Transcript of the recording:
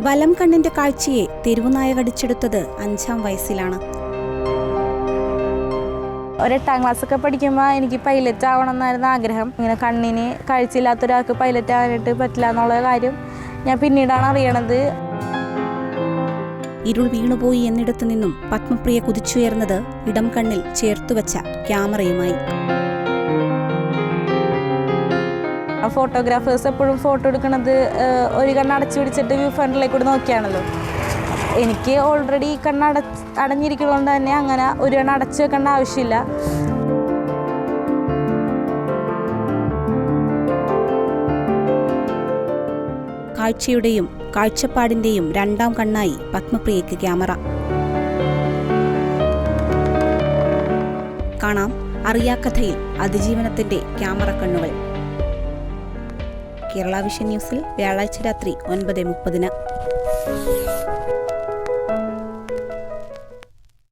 വലം കണ്ണിന്റെ കാഴ്ചയെ തെരുവുനായകടിച്ചെടുത്തത് അഞ്ചാം വയസ്സിലാണ്. ഒരെട്ടാം ക്ലാസ്സൊക്കെ പഠിക്കുമ്പോൾ എനിക്ക് പൈലറ്റ് ആവണം എന്നായിരുന്നു ആഗ്രഹം. ഇങ്ങനെ കണ്ണിന് കാഴ്ചയില്ലാത്ത ഒരാൾക്ക് പൈലറ്റ് ആകാനായിട്ട് പറ്റില്ല എന്നുള്ള കാര്യം ഞാൻ പിന്നീടാണ് അറിയണത്. ഇരുൾ വീണുപോയി എന്നിടത്തു നിന്നും പത്മപ്രിയ കുതിച്ചുയർന്നത് ഇടം കണ്ണിൽ ചേർത്തുവച്ച ക്യാമറയുമായി. ഫോട്ടോഗ്രാഫേഴ്സ് എപ്പോഴും ഫോട്ടോ എടുക്കുന്നത് ഒരു കണ്ണ് അടച്ചു പിടിച്ചിട്ട് വ്യൂ ഫ്രണ്ടിലേക്ക് കൂടി നോക്കിയാണല്ലോ. എനിക്ക് ഓൾറെഡി കണ്ണ് അട അടഞ്ഞിരിക്കുന്നതുകൊണ്ട് തന്നെ അങ്ങനെ ഒരു കണ്ണ് അടച്ചു വെക്കേണ്ട ആവശ്യമില്ല. കാഴ്ചയുടെയും കാഴ്ചപ്പാടിന്റെയും രണ്ടാം കണ്ണായി പത്മപ്രിയയ്ക്ക് ക്യാമറ. കാണാം അറിയാക്കഥയിൽ അതിജീവനത്തിന്റെ ക്യാമറ കണ്ണുകൾ. കേരള വിഷൻ ന്യൂസിൽ വ്യാഴാഴ്ച രാത്രി ഒൻപത് മുപ്പതിന്.